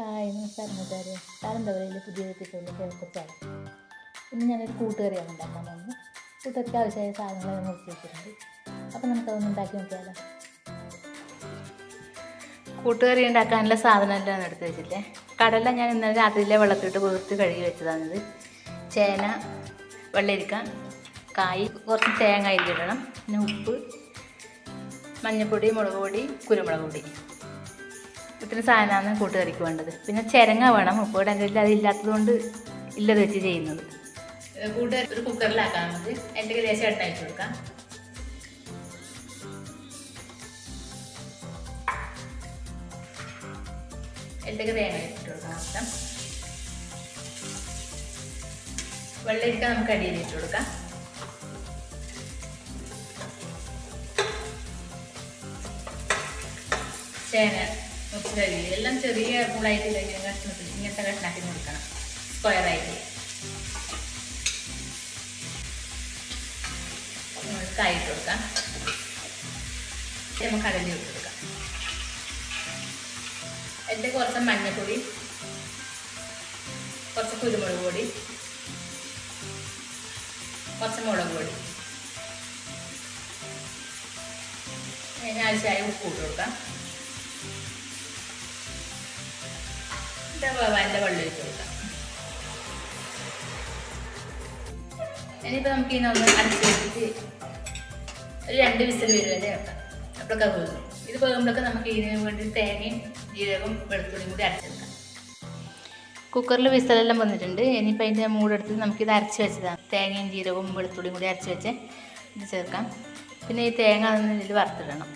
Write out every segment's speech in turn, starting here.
Hi നമസ്കാരം കൂട്ടുകാരെ. താരന്തവരയിൽ പുതിയ എപ്പിസോഡിൽ കേൾക്കച്ചാണ് ഇന്ന് ഞാനൊരു കൂട്ടുകറിയാണ് ഉണ്ടാക്കാൻ പോകുന്നത്. കൂട്ടുകറിക്ക് ആവശ്യമായ സാധനങ്ങൾ മുറിച്ച് വെച്ചിട്ടുണ്ട്. അപ്പോൾ നമുക്കതൊന്ന് ഉണ്ടാക്കി നോക്കിയാലോ? കൂട്ടുകറി ഉണ്ടാക്കാനുള്ള സാധനമെല്ലാം എടുത്ത് വെച്ചില്ലേ കടല ഞാൻ ഇന്നലെ രാത്രിയിലെ വെള്ളത്തിലിട്ട് കുതിർത്ത് കഴുകി വെച്ചതാണിത്. ചേന വെള്ളരിക്ക കായ് കുറച്ച് തേങ്ങ ഇട്ടിടണം പിന്നെ ഉപ്പ് മഞ്ഞൾപ്പൊടി മുളക് പൊടി കുരുമുളക് പൊടി. ഇത്രയും സാധനമാണ് കൂട്ടുകറിക്ക് വേണ്ടത്. പിന്നെ ചിരങ്ങ വേണം. ഉപ്പ് എന്റെ അത് അതില്ലാത്തത് കൊണ്ട് ഇല്ലത് വെച്ച് ചെയ്യുന്നത്. കൂട്ടുകറി ഒരു കുക്കറിലാക്കാം നമുക്ക് എന്റെ ലേശം എണ്ണ കൊടുക്കാം. തേങ്ങ ഇട്ട് കൊടുക്കാം വെള്ളരിക്ക നമുക്ക് അടിയിൽ ഇട്ട് കൊടുക്കാം. ചേന എല്ലാം ചെറിയ പൂളായിട്ട് ഇങ്ങനെ കഷ്ണത്തിൽ ഇങ്ങനത്തെ കഷ്ണാക്കി കൊടുക്കണം. സ്ക്വയറായിട്ട് ആയിട്ട്. കൊടുക്കാം. നമുക്ക് കടലി ഇട്ട് കൊടുക്കാം. കുറച്ച് മഞ്ഞപ്പൊടി കുറച്ച് കുരുമുളക് പൊടി കുറച്ച് മുളക് പൊടി. അതിന് ആവശ്യമായ ഉപ്പ് ഇട്ട് കൊടുക്കാം. വേവാന്റെ വെള്ളം ഒഴിച്ച് കൊടുക്കാം. ഇനിയിപ്പോൾ നമുക്ക് ഇതിനൊന്ന് അടച്ച് വെച്ചിട്ട് ഒരു രണ്ട് വിസിൽ വരും വരെ വെക്കാം അപ്പോഴൊക്കെ പോകും. ഇത് പോകുമ്പോഴൊക്കെ നമുക്ക് ഇതിന് വേണ്ടി തേങ്ങയും ജീരകവും വെളുത്തുള്ളിയും കൂടി അരച്ചെടുക്കാം. കുക്കറിൽ വിസലെല്ലാം വന്നിട്ടുണ്ട്. ഇനിയിപ്പോൾ അതിന്റെ മൂടെടുത്ത് നമുക്കിത് അരച്ച് വെച്ചതാണ്. തേങ്ങയും ജീരകവും വെളുത്തുള്ളിയും കൂടി അരച്ച് വെച്ച് ഇത് ചേർക്കാം. പിന്നെ ഈ തേങ്ങ ഇതിൽ വറുത്തിടണം.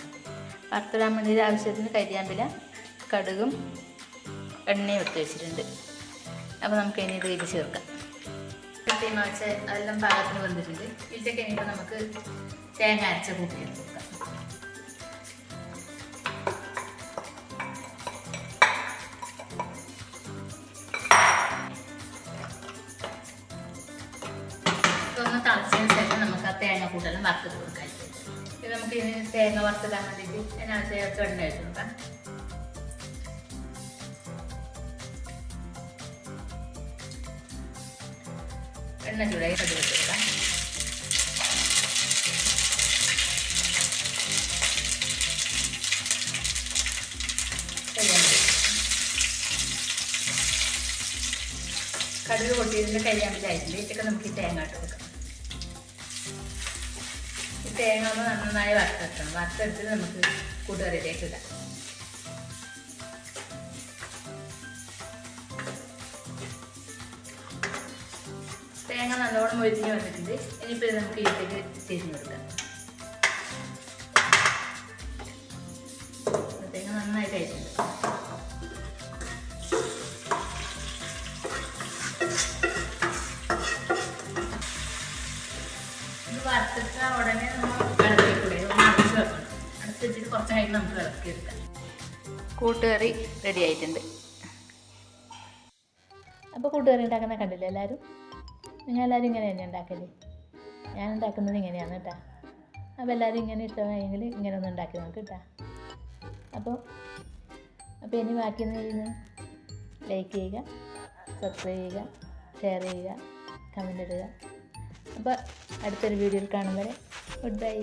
വറുത്തിടാൻ വേണ്ടി ആവശ്യത്തിന് കരിയാമ്പില കടുകും എണ്ണയും എടുത്ത് വെച്ചിട്ടുണ്ട്. അപ്പോൾ നമുക്ക് ഇനി ഇത് ഇത് ചേർക്കാം തീമ വെച്ച് അതെല്ലാം പാകത്തിന് വന്നിട്ടുണ്ട് ഇതിലേക്ക് ഇനിയിപ്പോൾ നമുക്ക് തേങ്ങ അരച്ച കൂട്ടി കൊടുക്കാം ഇതൊന്ന് തിളച്ചതിന് ശേഷം നമുക്ക് ആ തേങ്ങ കൂട്ടെല്ലാം വറുത്തിട്ട് കൊടുക്കാം. ഇത് നമുക്ക് ഇനി തേങ്ങ വറുത്തിടാൻ വേണ്ടിയിട്ട് ഞാൻ ചേർത്ത് എണ്ണ വെച്ച് കൊടുക്കാം. എണ്ണ ചൂടായി കടുക് വെച്ചെടുക്കാം കടുക് പൊട്ടിയതിന്റെ കരിയാമ്പിലായിട്ടുണ്ട് ഇതൊക്കെ നമുക്ക് ഈ തേങ്ങ ഇട്ട് കൊടുക്കാം. ഈ തേങ്ങ ഒന്ന് നന്നായി വറുത്തെടുക്കണം. വറുത്തെടുത്ത് നമുക്ക് കൂട്ടുകറിയിലേക്ക് ഇടാം. നല്ലോണം മൊരിഞ്ഞ് വന്നിട്ടുണ്ട്. ഇനിയിപ്പോൾ ഇത് നമുക്ക് ഇതിലേക്ക് തിരിഞ്ഞു കൊടുക്കാം. തേങ്ങ നന്നായിട്ട് അയച്ചിട്ടുണ്ട് വറുത്തിട്ട ഉടനെ നമ്മൾ ഇളക്കിക്കൂടെ ഒന്ന് അടച്ച് വെക്കണം അടച്ച് വെച്ചിട്ട് കുറച്ച് കഴിഞ്ഞ് നമുക്ക് ഇളക്കിയെടുക്കാം കൂട്ടുകറി റെഡി ആയിട്ടുണ്ട്. അപ്പോൾ കൂട്ടുകറി ഉണ്ടാക്കുന്ന കണ്ടില്ലേ എല്ലാവരും? നിങ്ങൾ എല്ലാവരും ഇങ്ങനെ തന്നെ ഉണ്ടാക്കൽ. ഞാൻ ഉണ്ടാക്കുന്നത് ഇങ്ങനെയാണ് കേട്ടോ അപ്പോൾ എല്ലാവരും ഇങ്ങനെ ഇഷ്ടമായെങ്കിൽ ഇങ്ങനെ ഒന്ന് ഉണ്ടാക്കി നോക്ക് കേട്ടോ അപ്പോൾ അപ്പോൾ ഇനി ബാക്കി ചെയ്യുന്ന? ലൈക്ക് ചെയ്യുക സബ്സ്ക്രൈബ് ചെയ്യുക ഷെയർ ചെയ്യുക കമന്റ് ഇടുക. അപ്പോൾ അടുത്തൊരു വീഡിയോയിൽ കാണും വരെ. Good bye